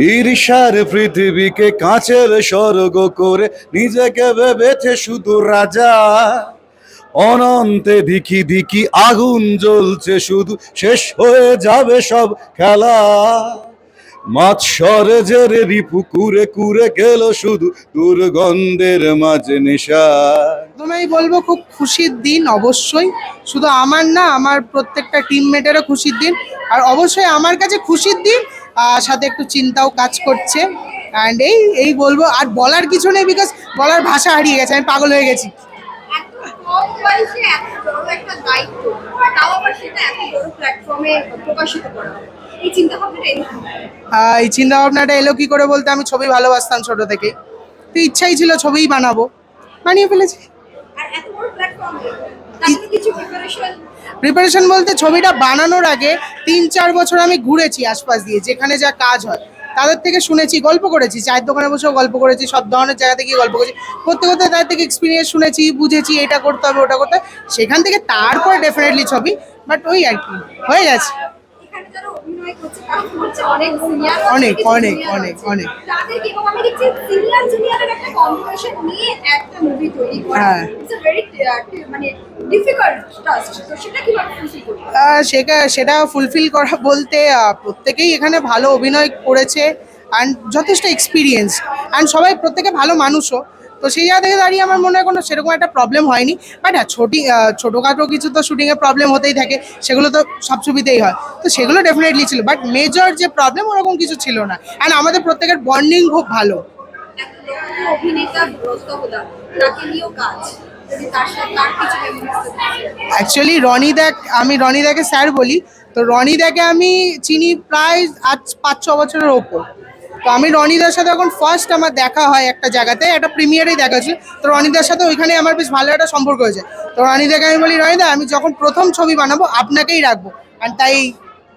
ঈর্ষার পৃথিবীকে কাঁচের স্বর্গ করে নিজেকে ভেবেছে শুধু রাজা। অনন্তে দিকি দিকি আগুন জ্বলছে শুধু, শেষ হয়ে যাবে সব খেলা। মাৎসরে জেরে রিপু কুরে কুরে গেল শুধু দুর্গন্ধের মাঝে নেশা। প্রথমেই বলব, খুব খুশির দিন অবশ্যই। শুধু আমার না, আমার প্রত্যেকটা টিমমেটেরও খুশির দিন। আর অবশ্যই আমার কাছে খুশির দিন সাথে একটু চিন্তাও কাজ করছে। অ্যান্ড এই এই বলব, আর বলার কিছু নেই বিকজ বলার ভাষা হারিয়ে গেছে, আমি পাগল হয়ে গেছি। এই চিন্তা ভাবনাটা এলো কি করে বলতে, আমি ছবি ভালোবাসতাম ছোট থেকেই। তো ইচ্ছাই ছিল ছবিই বানাবো। বানিয়ে ফেলেছি। প্রিপারেশন বলতে ছবিটা বানানোর আগে তিন, চার বছর আমি ঘুরেছি আশপাশ দিয়ে, যেখানে যা কাজ হয়। তাদের থেকে শুনেছি, গল্প করেছি, চায়ের দোকানে বসেও গল্প করেছি, সব ধরনের জায়গা থেকে গল্প করেছি। করতে করতে তাদের থেকে এক্সপিরিয়েন্স শুনেছি, বুঝেছি, এটা করতে হবে, ওটা করতে হবে। সেখান থেকে তারপর ডেফিনেটলি ছবি বাট ওই আর কি, হয়ে গেছে। অনেক অনেক, অনেক, অনেক, অনেক। আমি দেখছি সিনিয়র জুনিয়রের একটা কম্বিনেশন নিয়ে একটা মুভি তৈরি করা। হ্যাঁ। ভেরি মানে ডিফিকাল্ট টাস্ক তো সেটা কীভাবে সেটা সেটা ফুলফিল করা বলতে প্রত্যেকেই এখানে ভালো অভিনয় করেছে অ্যান্ড যথেষ্ট এক্সপিরিয়েন্স অ্যান্ড সবাই প্রত্যেকে ভালো মানুষও। তো সেই জায়গা থেকে দাঁড়িয়ে আমার মনে হয় কোনো সেরকম একটা প্রবলেম হয়নি। বাট হ্যাঁ ছোটি ছোটোখাটো কিছু তো শুটিংয়ে প্রবলেম হতেই থাকে। সেগুলো তো সব ছবিতেই হয়। তো সেগুলো ডেফিনেটলি ছিল। বাট মেজর যে প্রবলেম ওরকম কিছু ছিল না। অ্যান্ড আমাদের প্রত্যেকের বন্ডিং খুব ভালো। অ্যাকচুয়ালি রনি অভিনেতা আমি রনি রনিদাকে স্যার বলি। তো রনিদাকে আমি চিনি প্রায় আজ পাঁচ ছ বছরের ওপর। তো আমি রনিদার সাথে এখন ফার্স্ট আমার দেখা হয় একটা জায়গাতে, একটা প্রিমিয়ারেই দেখা হয়েছিল তো রনিদার সাথে ওইখানে আমার বেশ ভালো একটা সম্পর্ক হয়েছে। তো রনিদাকে আমি বলি, রনিদা, আমি যখন প্রথম ছবি বানাবো, আপনাকেই রাখব। আর তাই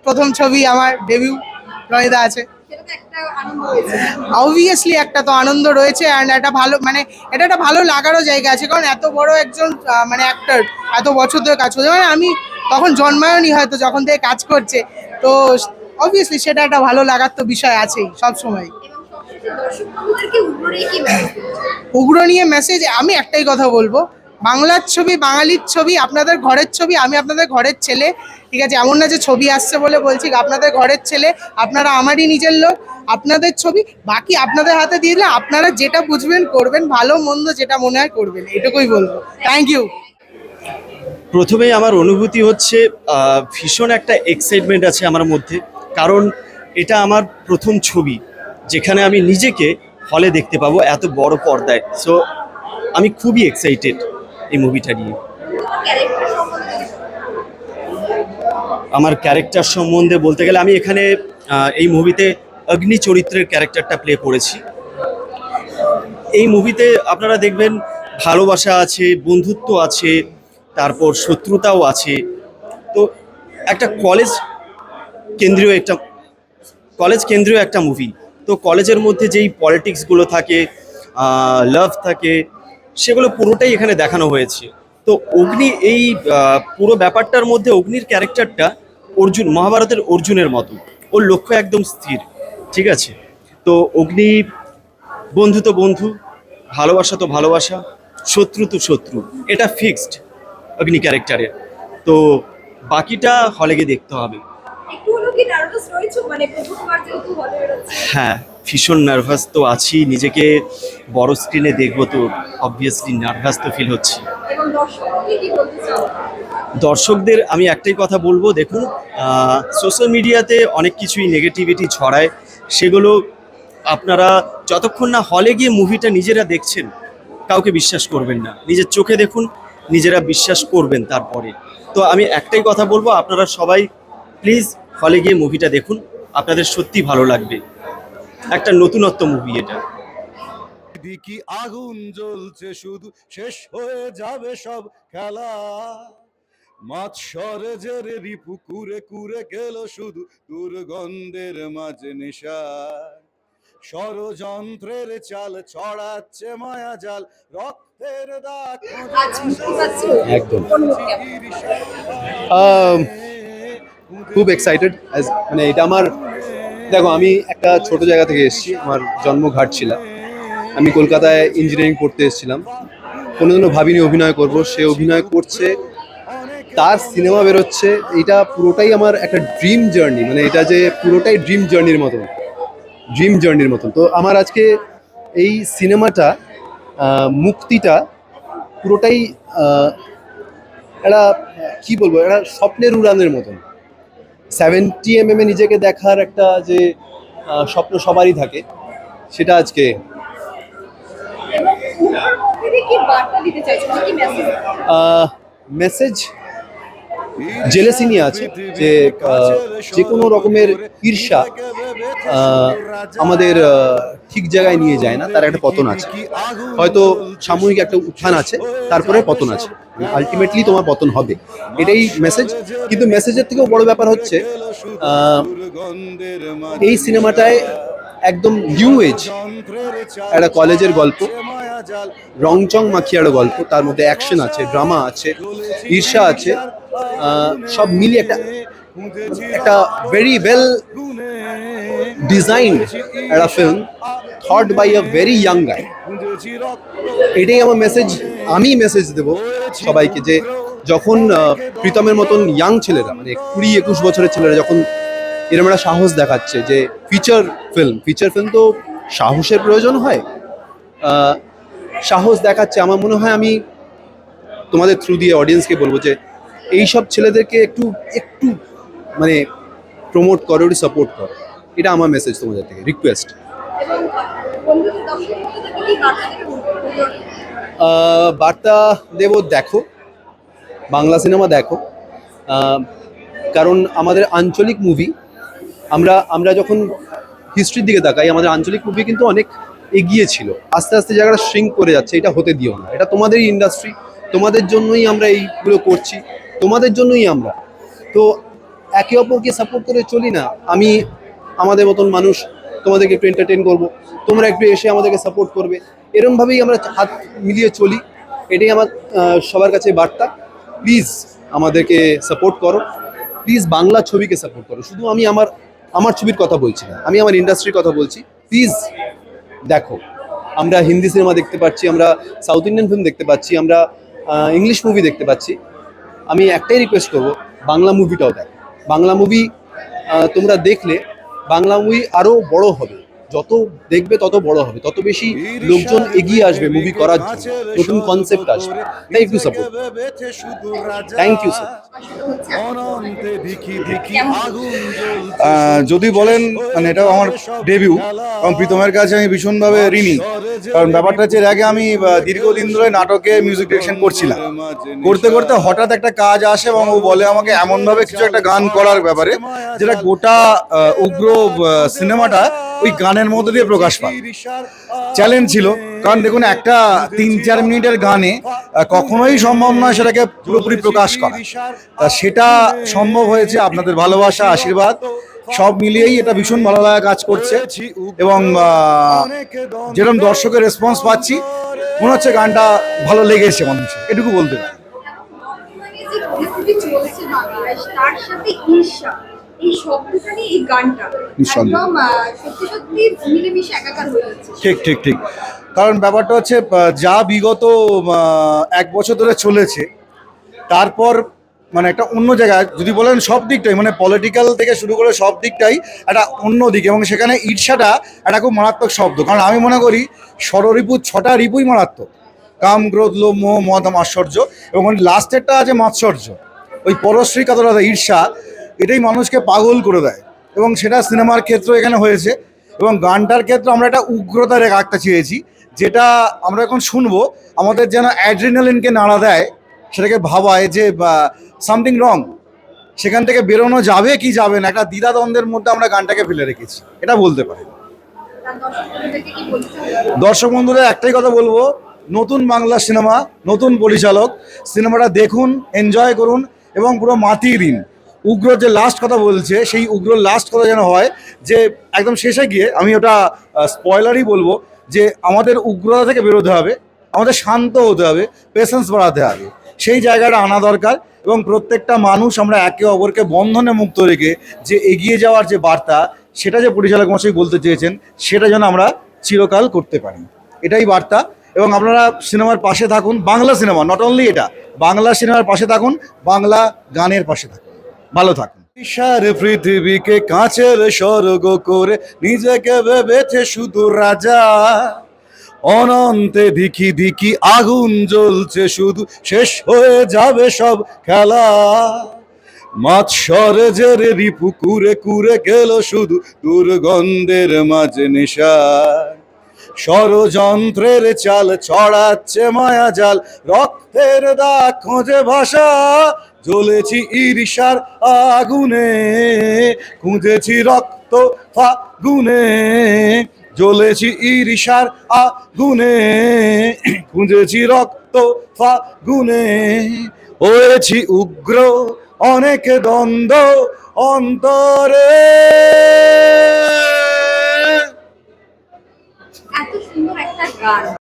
প্রথম ছবি আমার ডেবিউ রনিদা আছে। অবভিয়াসলি একটা তো আনন্দ রয়েছে অ্যান্ড একটা ভালো মানে এটা একটা ভালো লাগারও জায়গা আছে। কারণ এত বড় একজন মানে অ্যাক্টর এত বছর ধরে কাজ করছে। মানে আমি তখন জন্মায়নি হয়তো যখন থেকে কাজ করছে। তো অবভিয়াসলি সেটা একটা ভালো লাগার তো বিষয় আছেই সব সময়। এবং সবশেষে দর্শক বন্ধুদেরকে উগ্র কি message দিতে চাও? উগ্র নিয়ে মেসেজ আমি একটাই কথা বলব। বাংলার ছবি বাঙালির ছবি আপনাদের ঘরের ছবি আমি আপনাদের ঘরের ছেলে। ঠিক আছে এমন না যে ছবি আসছে বলে বলছি আপনাদের ঘরের ছেলে আপনারা আমারই নিজের লোক আপনাদের ছবি বাকি আপনাদের হাতে দিয়ে দিলে আপনারা যেটা বুঝবেন করবেন ভালো মন্দ যেটা মনে হয় করবেন এটুকুই বলব। থ্যাংক ইউ প্রথমেই আমার অনুভূতি হচ্ছে ভীষণ একটা এক্সাইটমেন্ট আছে আমার মধ্যে। কারণ এটা আমার প্রথম ছবি, যেখানে আমি নিজেকে হলে দেখতে পাবো এত বড় পর্দায়। সো আমি খুবই এক্সাইটেড এই মুভিটা নিয়ে। আমার ক্যারেক্টার সম্বন্ধে বলতে গেলে আমি এখানে এই মুভিতে অগ্নি চরিত্রের ক্যারেক্টারটা প্লে করেছি। এই মুভিতে আপনারা দেখবেন ভালোবাসা আছে, বন্ধুত্ব আছে, তারপর শত্রুতাও আছে। তো একটা কলেজ কেন্দ্রীয় একটা কলেজ কেন্দ্রীয় একটা মুভি তো কলেজের মধ্যে যেই পলিটিক্সগুলো থাকে লাভ থাকে, সেগুলো পুরোটাই এখানে দেখানো হয়েছে। তো অগ্নি এই পুরো ব্যাপারটার মধ্যে অগ্নির ক্যারেক্টারটা অর্জুন, মহাভারতের অর্জুনের মতো। ওর লক্ষ্য একদম স্থির, ঠিক আছে? তো অগ্নি, বন্ধু তো বন্ধু, ভালোবাসা তো ভালোবাসা, শত্রু তো শত্রু, এটা ফিক্সড অগ্নি ক্যারেক্টারের তো বাকিটা হলে গিয়ে দেখতে হবে। মানে হ্যাঁ ভীষণ নার্ভাস তো আছি। নিজেকে বড় স্ক্রিনে দেখব তো অবভিয়াসলি নার্ভাস তো ফিল হচ্ছে। দর্শকদের আমি একটাই কথা বলব দেখুন সোশ্যাল মিডিয়াতে অনেক কিছুই নেগেটিভিটি ছড়ায়। সেগুলো আপনারা যতক্ষণ না হলে গিয়ে মুভিটা নিজেরা দেখছেন কাউকে বিশ্বাস করবেন না। নিজের চোখে দেখুন নিজেরা বিশ্বাস করবেন তারপরে। তো আমি একটাই কথা বলব আপনারা সবাই প্লিজ হলে গিয়ে মুভিটা দেখুন আপনাদের সত্যি ভালো লাগবে। একটা নতুনত্ব মুভি এটা। দিকি আগুন জ্বলছে শুধু শেষ হয়ে যাবে সব খেলা। মাৎসরে জেরে রিপু কুরে কুরে গেল শুধু দুর্গন্ধের মাঝে নেশা। ষড়যন্ত্রের চাল ছড়াচ্ছে মায়া জাল রক্তের দাগ একদম। খুব এক্সাইটেড মানে এটা আমার, দেখো আমি একটা ছোট জায়গা থেকে এসেছি, আমার জন্ম ঘাটছিলা আমি কলকাতায় ইঞ্জিনিয়ারিং পড়তে এসেছিলাম। কোনোদিনও ভাবিনি অভিনয় করব, সে অভিনয় করছে, তার সিনেমা বেরোচ্ছে, এটা পুরোটাই আমার একটা ড্রিম জার্নি মানে এটা যে পুরোটাই ড্রিম জার্নির মতন ড্রিম জার্নির মতন। তো আমার আজকে এই সিনেমাটা মুক্তিটা পুরোটাই একটা, কি বলব, একটা স্বপ্নের উড়ানের মতন। সেভেন্টি এম এ নিজেকে দেখার একটা যে স্বপ্ন সবারই থাকে সেটা আজকে মেসেজ জেলেসি নিয়ে আছে যে যে কোনো রকমের ঈর্ষা আমাদের ঠিক জায়গায় নিয়ে যায় না, তার একটা পতন আছে। হয়তো সাময়িক একটা উত্থান আছে, তারপরে পতন আছে। আলটিমেটলি তোমার পতন হবে। এটাই মেসেজ কিন্তু মেসেজের থেকেও বড় ব্যাপার হচ্ছে এই সিনেমাটায় একদম নিউ এজ একটা কলেজের গল্প, রংচং মাখিয়ে একটা গল্প, তার মধ্যে অ্যাকশন আছে ড্রামা আছে, ঈর্ষা আছে। সব মিলিয়ে একটা একটা ভেরি ওয়েল ডিজাইন একটা film thought by a very young guy এটাই আমার মেসেজ আমি মেসেজ দেব সবাইকে যে যখন প্রীতমের মতন ইয়াং ছেলেরা মানে কুড়ি একুশ বছরের ছেলেরা যখন এরকম একটা সাহস দেখাচ্ছে যে ফিচার ফিল্ম ফিচার ফিল্ম তো সাহসের প্রয়োজন হয়। সাহস দেখাচ্ছে, আমার মনে হয় আমি তোমাদের থ্রু দিয়ে অডিয়েন্সকে বলব যে এইসব ছেলেদেরকে একটু একটু মানে প্রমোট করো সাপোর্ট করো। এটা আমার মেসেজ তোমাদের থেকে রিকোয়েস্ট বার্তা দেব, দেখো। বাংলা সিনেমা দেখো। কারণ আমাদের আঞ্চলিক মুভি আমরা আমরা যখন হিস্ট্রির দিকে তাকাই, আমাদের আঞ্চলিক মুভি কিন্তু অনেক এগিয়ে ছিল। আস্তে আস্তে জায়গাটা শ্রিঙ্ক করে যাচ্ছে, এটা হতে দিও না। এটা তোমাদেরই ইন্ডাস্ট্রি তোমাদের জন্যই আমরা এইগুলো করছি। তোমাদের জন্যই আমরা। তো একে অপরকে সাপোর্ট করে চলি না। আমি আমাদের মতন মানুষ তোমাদেরকে একটু এন্টারটেন করব। তোমরা একটু এসে আমাদেরকে সাপোর্ট করবে। এরমভাবেই আমরা হাত মিলিয়ে চলি। এটাই আমার সবার কাছে বার্তা। প্লিজ আমাদেরকে সাপোর্ট করো। প্লিজ বাংলা ছবিকে সাপোর্ট করো। শুধু আমি আমার আমার ছবির কথা বলছি না। আমি আমার ইন্ডাস্ট্রির কথা বলছি। প্লিজ দেখো, আমরা হিন্দি সিনেমা দেখতে পাচ্ছি, আমরা সাউথ ইন্ডিয়ান ফিল্ম দেখতে পাচ্ছি, আমরা ইংলিশ মুভি দেখতে পাচ্ছি। আমি একটাই রিকোয়েস্ট করব, বাংলা মুভিটাও দেখ। বাংলা মুভি তোমরা দেখলে বাংলা মুভি আরও বড় হবে। যত দেখবে তত বড় হবে। তত বেশি লোকজন এগিয়ে আসবে মুভি করার জন্য। নতুন কনসেপ্ট আসবে। Thank you support thank you sir যদি বলেন মানে এটা আমার ডেবিউ এবং প্রীতমের কাছে আমি ভীষণভাবে ঋণী। কারণ ব্যাপারটা হচ্ছে, এর আগে আমি দীর্ঘদিন ধরে নাটকে মিউজিক ডিরেকশন করছিলাম। করতে করতে হঠাৎ একটা কাজ আসে এবং ও বলে আমাকে এমনভাবে কিছু একটা গান করার ব্যাপারে, যেটা গোটা উগ্র সিনেমাটা ওই গানের মধ্যে দিয়ে প্রকাশ পায়। চ্যালেঞ্জ ছিল। কারণ দেখুন একটা তিন চার মিনিটের গানে কখনোই সম্ভব নয় সেটাকে পুরোপুরি প্রকাশ করা। তা সেটা সম্ভব হয়েছে আপনাদের ভালোবাসা আশীর্বাদ সব মিলিয়েই এটা ভীষণ ভালো লাগা কাজ করছে। এবং যেরকম দর্শকের রেসপন্স পাচ্ছি মনে হচ্ছে গানটা ভালো লেগেছে মানুষের এটুকু বলতে পারি। বর্তমানে যে পরিস্থিতি চলছে বাংলায় তার সাথে ঈর্ষা এই শব্দটা নিয়ে এই গানটা একদম সত্যি সত্যি মিলেমিশে একাকার হয়ে যাচ্ছে। ঠিক ঠিক ঠিক। কারণ ব্যাপারটা হচ্ছে যা বিগত এক বছর ধরে চলেছে, তারপর মানে একটা অন্য জায়গায়, যদি বলেন সব দিকটাই মানে পলিটিক্যাল থেকে শুরু করে সব দিকটাই একটা অন্য দিক, এবং সেখানে ঈর্ষাটা একটা খুব মারাত্মক শব্দ। কারণ আমি মনে করি, ষড়রিপু, ছটা রিপুই মারাত্মক। কাম, ক্রোধ লোভ মোহ, মদ আশ্চর্য এবং লাস্টেরটা আছে মাৎসর্য। ওই পরশ্রী কাতরতা ঈর্ষা, এটাই মানুষকে পাগল করে দেয়। এবং সেটা সিনেমার ক্ষেত্রে এখানে হয়েছে, এবং গানটার ক্ষেত্রে আমরা একটা উগ্রতা রেখে রাখতে চেয়েছি। যেটা আমরা এখন শুনব, আমাদের যেন অ্যাড্রিনালিনকে নাড়া দেয়, সেটাকে ভাবায় যে সামথিং রং। সেখান থেকে বেরোনো যাবে কি যাবে না, একটা দ্বিধাদ্বন্দ্বের মধ্যে আমরা গানটাকে ফেলে রেখেছি। এটা বলতে পারি? দর্শক বন্ধুরা, একটাই কথা বলব, নতুন বাংলা সিনেমা, নতুন পরিচালক, সিনেমাটা দেখুন, এনজয় করুন, এবং পুরো মাতিয়ে দিন। উগ্র যে লাস্ট কথা বলছে, সেই উগ্র লাস্ট কথা যেন হয়, যে, একদম শেষে গিয়ে, আমি ওটা স্পয়লারই বলব যে আমাদের উগ্রতা থেকে বেরোতে হবে, আমাদের শান্ত হতে হবে পেশেন্স বাড়াতে হবে। সেই জায়গাটা আনা দরকার এবং প্রত্যেকটা মানুষ আমরা একে অপরকে বন্ধনে মুক্ত রেখে যে এগিয়ে যাওয়ার যে বার্তা, সেটা যে পরিচালক মশাই বলতে চেয়েছেন, সেটা যেন আমরা চিরকাল করতে পারি। এটাই বার্তা এবং আপনারা সিনেমার পাশে থাকুন, বাংলা সিনেমা নট অনলি এটা, বাংলা সিনেমার পাশে থাকুন, বাংলা গানের পাশে থাকুন। ভালো থাকুন। বিশার পৃথিবীকে কাঁচের স্বর্গ করে নিজেকে ভেবেছে শুধু রাজা। অনন্তে দিকি দিকি আগুন জ্বলছে, শুধু শেষ হয়ে যাবে সব খেলা। মাৎসর জেরে রিপু কুরে কুরে গেল শুধু দুর্গন্ধের মাঝে নেশা। ষড়যন্ত্রের চাল ছড়াচ্ছে মায়া জাল রক্তের দাগ খোঁজে ভাষা। জ্বলেছি ঈর্ষার আগুনে, খুঁজেছি রক্ত ফাগুনে, জ্বলেছি ঈর্ষার আগুনে, খুঁজেছি রক্ত ফাগুনে। হয়েছি উগ্র, অনেক দ্বন্দ্ব অন্তরে। এত সুন্দর একটা গান।